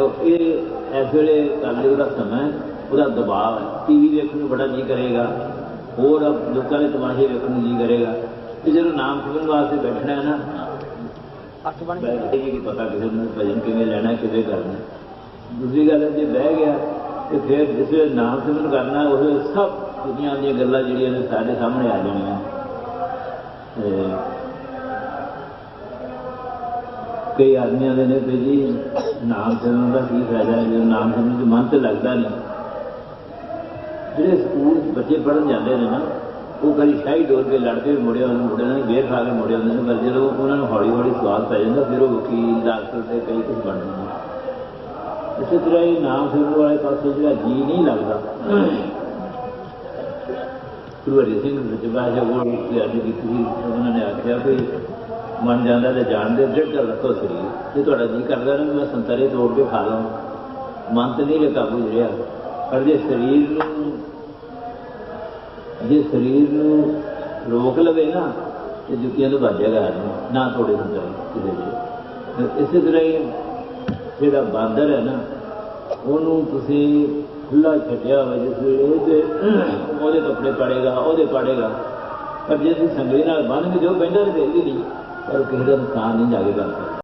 ਇਹ ਇਸ ਵੇਲੇ ਕੱਲ੍ਹ ਦਾ ਸਮਾਂ ਉਹਦਾ ਦਬਾਅ ਹੈ। ਟੀਵੀ ਵੇਖਣ ਨੂੰ ਬੜਾ ਜੀ ਕਰੇਗਾ। ਹੋਰ ਲੋਕਾਂ ਦੇ ਤਮਾਸ਼ੇ ਵੇਖਣ ਨੂੰ ਜੀ ਕਰੇਗਾ। ਤੇ ਜਦੋਂ ਨਾਮ ਸਿਮਰਨ ਵਾਸਤੇ ਬੈਠਣਾ ਹੈ ਨਾ ਅੱਠ ਬਣ ਜੀ ਕੀ ਪਤਾ ਕਿਸੇ ਨੂੰ ਭਜਨ ਕਿਵੇਂ ਲੈਣਾ ਕਿਵੇਂ ਕਰਨਾ। ਦੂਸਰੀ ਗੱਲ ਜੇ ਬਹਿ ਗਿਆ ਤੇ ਫਿਰ ਜਿਸ ਨਾਮ ਸਿਮਰਨ ਕਰਨਾ ਉਹ ਸਭ ਦੁਨੀਆਂ ਦੀਆਂ ਗੱਲਾਂ ਜਿਹੜੀਆਂ ਨੇ ਸਾਡੇ ਸਾਹਮਣੇ ਆ ਜਾਣੀਆਂ। ਤੇ ਕਈ ਆਦਮੀਆਂ ਦੇ ਨੇ ਵੀ ਜੀ ਨਾਮ ਸਿਮਰਨ ਦਾ ਕੀ ਫਾਇਦਾ ਹੈ? ਜਦੋਂ ਨਾਮ ਸਿਮਰਨ ਚ ਮਨ ਤੇ ਲੱਗਦਾ ਨਹੀਂ। ਜਿਹੜੇ ਸਕੂਲ 'ਚ ਬੱਚੇ ਪੜ੍ਹਨ ਜਾਂਦੇ ਨੇ ਨਾ, ਉਹ ਕਦੀ ਸ਼ਾਹੀ ਡੋਰ ਕੇ ਲੜਦੇ ਵੀ ਮੁੜਿਆ ਉਹਨੂੰ, ਮੁੰਡੇ ਨਾਲ ਵੇਰ ਖਾ ਕੇ ਮੁੜੇ ਹੁੰਦੇ ਨੇ ਪਰ ਜਦੋਂ ਉਹਨਾਂ ਨੂੰ ਹੌਲੀ ਹੌਲੀ ਸਵਾਦ ਪੈ ਜਾਂਦਾ, ਫਿਰ ਉਹ ਵਕੀਲ, ਡਾਕਟਰ ਤੇ ਕਈ ਕੁਝ ਬਣ ਜਾਂਦੇ। ਇਸੇ ਤਰ੍ਹਾਂ ਹੀ ਨਾਮ ਸਿਮਰਨ ਵਾਲੇ ਪਾਸੇ ਜਿਹੜਾ ਜੀ ਨਹੀਂ ਲੱਗਦਾ। ਗੁਰੂ ਹਰੀ ਸਿੰਘ ਰਜਵਾ ਜੀ ਉਹ ਅੱਜ ਕੀਤੀ ਸੀ ਉਹਨਾਂ ਨੇ ਆਖਿਆ ਵੀ ਮਨ ਜਾਂਦਾ ਤੇ ਜਾਣਦੇ ਡਿੱਟ ਰੱਖੋ ਸਰੀਰ ਜੇ ਤੁਹਾਡਾ ਜੀ ਕਰਦਾ ਨਾ, ਮੈਂ ਸੰਤਰੇ ਤੋੜ ਕੇ ਖਾ ਲਵਾਂ। ਮਨ ਤੇ ਨਹੀਂ ਕਾਬੂ ਰਿਹਾ। ਪਰ ਜੇ ਸਰੀਰ ਨੂੰ, ਜੇ ਸਰੀਰ ਨੂੰ ਰੋਕ ਲਵੇ ਨਾ, ਤੇ ਜੁੱਤੀਆਂ ਤੋਂ ਬਚੇਗਾ ਆਦਮੀ ਨਾ ਤੋੜੇ ਹੁੰਦਾ ਕਿਸੇ ਦੇ। ਇਸੇ ਤਰ੍ਹਾਂ ਹੀ ਜਿਹੜਾ ਬਾਂਦਰ ਹੈ ਨਾ, ਉਹਨੂੰ ਤੁਸੀਂ ਖੁੱਲਾ ਛੱਡਿਆ ਹੋਵੇ ਜਿਸ ਵੇਲੇ ਉਹਦੇ ਉਹਦੇ ਕੱਪੜੇ ਪੜੇਗਾ, ਉਹਦੇ ਪੜੇਗਾ। ਪਰ ਜੇ ਤੁਸੀਂ ਸੰਗਲੀ ਨਾਲ ਬੰਨ੍ਹ ਕੇ ਜੋ ਬੈਠਾ ਤੇ ਫਿਰ ਵੀ ਨਹੀਂ। ਪਰ ਕਿਸੇ ਦਾ ਨੁਕਸਾਨ ਨਹੀਂ ਜਾਵੇਗਾ